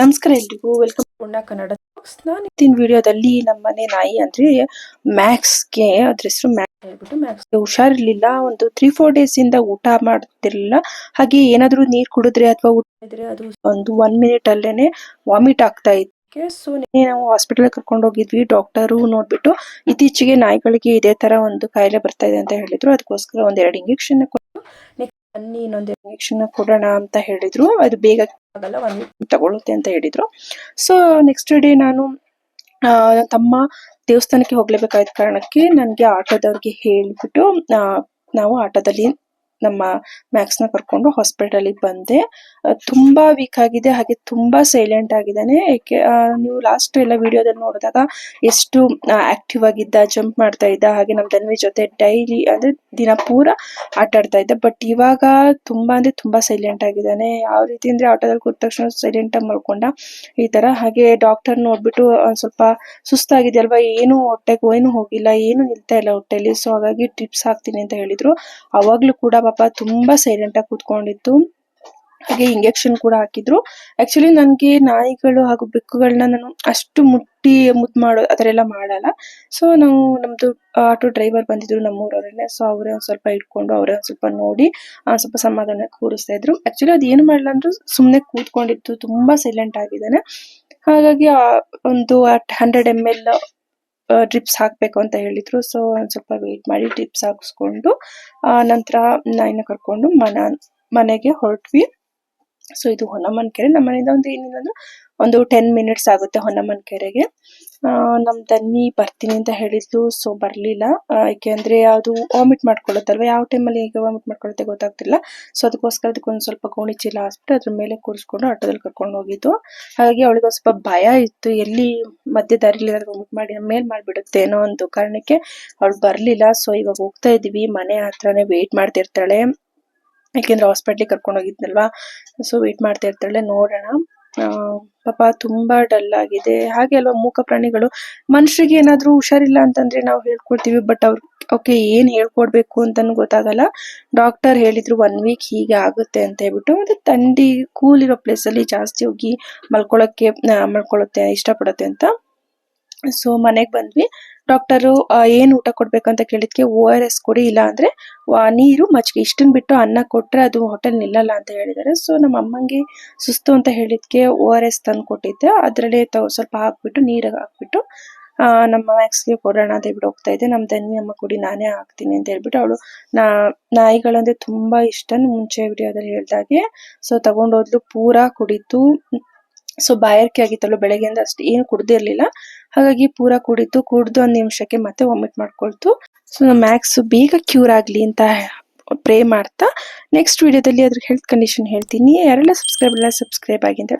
ನಮಸ್ಕಾರ ಎಲ್ರಿಗೂ ವೆಲ್ಕಮ್ ಪುಣ್ಯ ಕನ್ನಡ ನಾನು ಇತ್ತಿನ ವಿಡಿಯೋದಲ್ಲಿ ನಮ್ಮ ಮನೆ ನಾಯಿ ಅಂದ್ರೆ ಮ್ಯಾಕ್ಸ್ಗೆ, ಅದ್ರ ಹೆಸರು ಮ್ಯಾಕ್ಸ್ ಹೇಳ್ಬಿಟ್ಟು ಮ್ಯಾಕ್ಸ್ಗೆ ಹುಷಾರಿರ್ಲಿಲ್ಲ, ಒಂದು ತ್ರೀ ಫೋರ್ ಡೇಸ್ ಇಂದ ಊಟ ಮಾಡ್ತಿರ್ಲಿಲ್ಲ. ಹಾಗೆ ಏನಾದ್ರೂ ನೀರ್ ಕುಡಿದ್ರೆ ಅಥವಾ ಊಟ ಮಾಡಿದ್ರೆ ಅದು ಒಂದು ಒನ್ ಮಿನಿಟ್ ಅಲ್ಲೇನೆ ವಾಮಿಟ್ ಆಗ್ತಾ ಇತ್ತು. ಸೊ ನಾವು ಹಾಸ್ಪಿಟಲ್ ಕರ್ಕೊಂಡು ಹೋಗಿದ್ವಿ ಡಾಕ್ಟರು ನೋಡ್ಬಿಟ್ಟು ಇತ್ತೀಚೆಗೆ ನಾಯಿಗಳಿಗೆ ಇದೇ ತರ ಒಂದು ಕಾಯಿಲೆ ಬರ್ತಾ ಇದೆ ಅಂತ ಹೇಳಿದ್ರು. ಅದಕ್ಕೋಸ್ಕರ ಒಂದೆರಡು ಇಂಜೆಕ್ಷನ್ ಕೊಟ್ಟು ಬನ್ನಿ, ಇನ್ನೊಂದು ಇಂಜೆಕ್ಷನ್ ಕೊಡೋಣ ಅಂತ ಹೇಳಿದ್ರು. ಅದು ಬೇಗ ಆಗಲ್ಲ, ಒಂದು ತಗೊಳುತ್ತೆ ಅಂತ ಹೇಳಿದ್ರು. ಸೊ ನೆಕ್ಸ್ಟ್ ಡೇ ನಾನು ತಮ್ಮ ದೇವಸ್ಥಾನಕ್ಕೆ ಹೋಗ್ಲೇಬೇಕಾದ ಕಾರಣಕ್ಕೆ ನನಗೆ ಆಟೋದವ್ರಿಗೆ ಹೇಳ್ಬಿಟ್ಟು ನಾವು ಆಟೋದಲ್ಲಿ ನಮ್ಮ ಮ್ಯಾಕ್ಸ್ನ ಕರ್ಕೊಂಡು ಹಾಸ್ಪಿಟಲ್ ಬಂದೆ. ತುಂಬಾ ವೀಕ್ ಆಗಿದೆ, ಹಾಗೆ ತುಂಬಾ ಸೈಲೆಂಟ್ ಆಗಿದ್ದಾನೆ. ಯಾಕೆ ನೀವು ಲಾಸ್ಟ್ ಎಲ್ಲ ವಿಡಿಯೋದಲ್ಲಿ ನೋಡಿದಾಗ ಎಷ್ಟು ಆಕ್ಟಿವ್ ಆಗಿದ್ದ ಜಂಪ್ ಮಾಡ್ತಾ ಇದ್ದ, ಹಾಗೆ ನಮ್ಮ ಧನ್ವಿ ಜೊತೆ ಡೈಲಿ ಅಂದ್ರೆ ದಿನ ಪೂರ ಆಟ ಆಡ್ತಾ ಇದ್ದ. ಬಟ್ ಇವಾಗ ತುಂಬಾ, ಅಂದ್ರೆ ತುಂಬಾ ಸೈಲೆಂಟ್ ಆಗಿದ್ದಾನೆ. ಯಾವ ರೀತಿ ಅಂದ್ರೆ ಆಟೋದಲ್ಲಿ ಕೂತ ತಕ್ಷಣ ಸೈಲೆಂಟ್ ಆಗಿ ಮಲ್ಕೊಂಡ. ಈ ತರ, ಹಾಗೆ ಡಾಕ್ಟರ್ ನೋಡ್ಬಿಟ್ಟು ಒಂದ್ ಸ್ವಲ್ಪ ಸುಸ್ತಾಗಿದೆ ಅಲ್ವಾ ಏನು ಹೊಟ್ಟೆಗೆ ಏನು ಹೋಗಿಲ್ಲ, ಏನು ನಿಲ್ತಾ ಇಲ್ಲ ಹೊಟ್ಟೆಲಿ. ಸೊ ಹಾಗಾಗಿ ಟಿಪ್ಸ್ ಹಾಕ್ತೀನಿ ಅಂತ ಹೇಳಿದ್ರು. ಅವಾಗ್ಲೂ ಕೂಡ ಪಾಪ ತುಂಬಾ ಸೈಲೆಂಟ್ ಆಗಿ ಕೂತ್ಕೊಂಡಿತ್ತು. ಹಾಗೆ ಇಂಜೆಕ್ಷನ್ ಕೂಡ ಹಾಕಿದ್ರು. ಆಕ್ಚುಲಿ ನನಗೆ ನಾಯಿಗಳು ಹಾಗೂ ಬೆಕ್ಕುಗಳನ್ನ ನಾನು ಅಷ್ಟು ಮುಟ್ಟಿ ಮುದ್ ಮಾಡೋ ಆತರ ಎಲ್ಲ ಮಾಡಲ್ಲ. ಸೊ ನಾವು ನಮ್ದು ಆಟೋ ಡ್ರೈವರ್ ಬಂದಿದ್ರು ನಮ್ಮೂರವರನ್ನೇ. ಸೊ ಅವರೇ ಒಂದ್ ಸ್ವಲ್ಪ ಇಟ್ಕೊಂಡು ಅವರೇ ಒಂದ್ ಸ್ವಲ್ಪ ನೋಡಿ ಸ್ವಲ್ಪ ಸಮಾಧಾನ ಕೂರಿಸ್ತಾ ಇದ್ರು. ಆಕ್ಚುಲಿ ಅದು ಮಾಡಲ್ಲ ಅಂದ್ರು ಸುಮ್ನೆ ಕೂತ್ಕೊಂಡಿತ್ತು. ತುಂಬಾ ಸೈಲೆಂಟ್ ಆಗಿದ್ದಾನೆ. ಹಾಗಾಗಿ ಒಂದು ಹಂಡ್ರೆಡ್ ಎಂ ಎಲ್ ಡ್ರಿಪ್ಸ್ ಹಾಕ್ಬೇಕು ಅಂತ ಹೇಳಿದ್ರು. ಸೊ ಒಂದ್ ಸ್ವಲ್ಪ ವೇಟ್ ಮಾಡಿ ಡ್ರಿಪ್ಸ್ ಹಾಕಿಸ್ಕೊಂಡು ನಂತರ ನಾಯಿನ ಕರ್ಕೊಂಡು ಮನ, ಮನೆಗೆ ಹೊರಟ್ವಿ. ಸೊ ಇದು ಹೊನ್ನಮ್ಮನ ಕೆರೆ ನಮ್ಮ ಮನೆಯಿಂದ ಒಂದು ಏನಿಲ್ಲ ಅಂದ್ರೆ ಒಂದು ಟೆನ್ ಮಿನಿಟ್ಸ್ ಆಗುತ್ತೆ ಹೊನ್ನಮ್ಮನ ಕೆರೆಗೆ ನಮ್ಮ ನಮ್ ತನ್ನಿ ಬರ್ತೀನಿ ಅಂತ ಹೇಳಿದ್ಲು ಸೊ ಬರಲಿಲ್ಲ. ಯಾಕೆಂದರೆ ಅದು ವಾಮಿಟ್ ಮಾಡ್ಕೊಳ್ಳುತ್ತಲ್ವಾ? ಯಾವ ಟೈಮಲ್ಲಿ ಹೇಗೆ ವಾಮಿಟ್ ಮಾಡ್ಕೊಳ್ಳುತ್ತೆ ಗೊತ್ತಾಗ್ತಿಲ್ಲ. ಸೊ ಅದಕ್ಕೋಸ್ಕರ ಅದಕ್ಕೊಂದು ಸ್ವಲ್ಪ ಗೋಣಿ ಚೀಲ ಹಾಸ್ಬಿಟ್ಟು ಅದ್ರ ಮೇಲೆ ಕೂರಿಸ್ಕೊಂಡು ಆಟೋದಲ್ಲಿ ಕರ್ಕೊಂಡು ಹೋಗಿದ್ದು. ಹಾಗಾಗಿ ಅವಳಿಗೆ ಸ್ವಲ್ಪ ಭಯ ಇತ್ತು. ಎಲ್ಲಿ ಮಧ್ಯ ದಾರಿಲಿ ಏನಾದ್ರು ವಾಮಿಟ್ ಮಾಡಿ ಮೇಲೆ ಮಾಡಿಬಿಡುತ್ತೆ ಅನ್ನೋ ಒಂದು ಕಾರಣಕ್ಕೆ, ಅವಳು ಬರಲಿಲ್ಲ. ಸೊ ಇವಾಗ ಹೋಗ್ತಾ ಇದ್ದೀವಿ ಮನೆ ಹತ್ರನೇ ವೆಯ್ಟ್ ಮಾಡ್ತಿರ್ತಾಳೆ. ಯಾಕೆಂದ್ರೆ ಹಾಸ್ಪಿಟ್ಲಿಗೆ ಕರ್ಕೊಂಡು ಹೋಗಿದ್ನಲ್ವಾ? ಸೊ ವೇಟ್ ಮಾಡ್ತಾ ಇರ್ತಾಳೆ, ನೋಡೋಣ. ಪಾಪ ತುಂಬಾ ಡಲ್ ಆಗಿದೆ. ಹಾಗೆ ಅಲ್ವಾ, ಮೂಕ ಪ್ರಾಣಿಗಳು. ಮನುಷ್ಯರಿಗೆ ಏನಾದ್ರೂ ಹುಷಾರಿಲ್ಲ ಅಂತಂದ್ರೆ ನಾವು ಹೇಳ್ಕೊಡ್ತೀವಿ ಬಟ್ ಅವ್ರ ಓಕೆ ಏನ್ ಹೇಳ್ಕೊಡ್ಬೇಕು ಅಂತಾನು ಗೊತ್ತಾಗಲ್ಲ. ಡಾಕ್ಟರ್ ಹೇಳಿದ್ರು ಒನ್ ವೀಕ್ ಹೀಗೆ ಆಗುತ್ತೆ ಅಂತ ಹೇಳ್ಬಿಟ್ಟು, ಮತ್ತೆ ಥಂಡಿ ಕೂಲ್ ಇರೋ ಪ್ಲೇಸ್ ಅಲ್ಲಿ ಜಾಸ್ತಿ ಹೋಗಿ ಮಲ್ಕೊಳಕ್ಕೆ ಮಲ್ಕೊಳ್ಳುತ್ತೆ ಇಷ್ಟಪಡುತ್ತೆ ಅಂತ. ಸೊ ಮನೆಗೆ ಬಂದ್ವಿ. ಡಾಕ್ಟರು ಏನ್ ಊಟ ಕೇಳಿದ್ಕೆ ಓ ಆರ್ ಎಸ್ ಕೊಡಿ ಇಲ್ಲ ಅಂದ್ರೆ ನೀರು ಮಜ್ಜಿಗೆ. ಇಷ್ಟನ್ ಬಿಟ್ಟು ಅನ್ನ ಕೊಟ್ರೆ ಅದು ಹೋಟೆಲ್ ನಿಲ್ಲಲ್ಲ ಅಂತ ಹೇಳಿದಾರೆ. ಸೊ ನಮ್ಮ ಅಮ್ಮಂಗೆ ಸುಸ್ತು ಅಂತ ಹೇಳಿದ್ಕೆ ಓ ಆರ್ ಎಸ್ ತಂದು ಕೊಟ್ಟಿದ್ದೆ. ಅದ್ರಲ್ಲಿ ಸ್ವಲ್ಪ ಹಾಕ್ಬಿಟ್ಟು ನೀರಾಗ ಹಾಕ್ಬಿಟ್ಟು ಆ, ನಮ್ಮ ಮ್ಯಾಕ್ಸ್ಗೆ ಕೊಡೋಣ ಅಂತ ಹೇಳ್ಬಿಟ್ಟು ಹೋಗ್ತಾ ಇದ್ದೆ. ನಮ್ಮ ಧನ್ವಿ ಅಮ್ಮ ಕೊಡಿ ನಾನೇ ಹಾಕ್ತೀನಿ ಅಂತ ಹೇಳ್ಬಿಟ್ಟು ಅವಳು ನಾ ನಾಯಿಗಳಂದ್ರೆ ತುಂಬಾ ಇಷ್ಟ ಮುಂಚೆ ವಿಡಿಯೋದಲ್ಲಿ ಹೇಳ್ದಾಗೆ. ಸೊ ತಗೊಂಡೋದ್ಲು ಪೂರಾ ಕುಡಿತು. ಸೊ ಬಾಯಾರಿಕೆ ಆಗಿತ್ತಲ್ಲ ಬೆಳಗ್ಗೆಯಿಂದ ಅಷ್ಟು ಏನು ಕುಡ್ದಿರ್ಲಿಲ್ಲ. ಹಾಗಾಗಿ ಪೂರ ಕುಡಿತು ಕುಡ್ದು ಒಂದ್ ನಿಮಿಷಕ್ಕೆ ಮತ್ತೆ ವಾಮಿಟ್ ಮಾಡ್ಕೊಳ್ತು. ಸೊ ನಮ್ಮ ಮ್ಯಾಕ್ಸ್ ಬೇಗ ಕ್ಯೂರ್ ಆಗ್ಲಿ ಅಂತ ಪ್ರೇ ಮಾಡ್ತಾ ನೆಕ್ಸ್ಟ್ ವಿಡಿಯೋದಲ್ಲಿ ಅದ್ರ ಹೆಲ್ತ್ ಕಂಡೀಷನ್ ಹೇಳ್ತೀನಿ. ಯಾರೆಲ್ಲ ಸಬ್ಸ್ಕ್ರೈಬ್ ಇಲ್ಲ ಸಬ್ಸ್ಕ್ರೈಬ್ ಆಗಿ ಅಂತ